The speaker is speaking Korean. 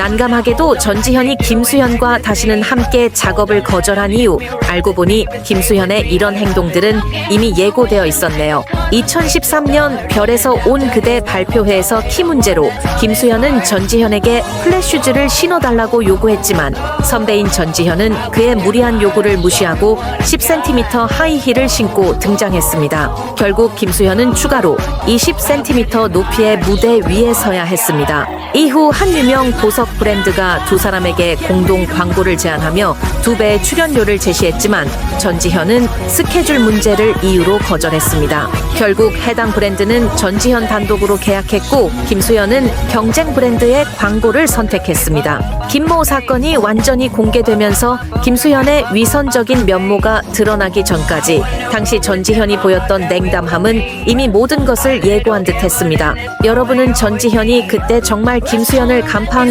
난감하게도 전지현이 김수현과 다시는 함께 작업을 거절한 이유 알고 보니 김수현의 이런 행동들은 이미 예고되어 있었네요. 2013년 별에서 온 그대 발표회에서 키 문제로 김수현은 전지현에게 플랫슈즈를 신어달라고 요구했지만 선배인 전지현은 그의 무리한 요구를 무시하고 10cm 하이힐을 신고 등장했습니다. 결국 김수현은 추가로 20cm 높이의 무대 위에 서야 했습니다. 이후 한 유명 보석 브랜드가 두 사람에게 공동 광고를 제안하며 두 배의 출연료를 제시했지만 전지현은 스케줄 문제를 이유로 거절했습니다. 결국 해당 브랜드는 전지현 단독으로 계약했고 김수현은 경쟁 브랜드의 광고를 선택했습니다. 김모 사건이 완전히 공개되면서 김수현의 위선적인 면모가 드러나기 전까지 당시 전지현이 보였던 냉담함은 이미 모든 것을 예고한 듯 했습니다. 여러분은 전지현이 그때 정말 김수현을 간파한 걸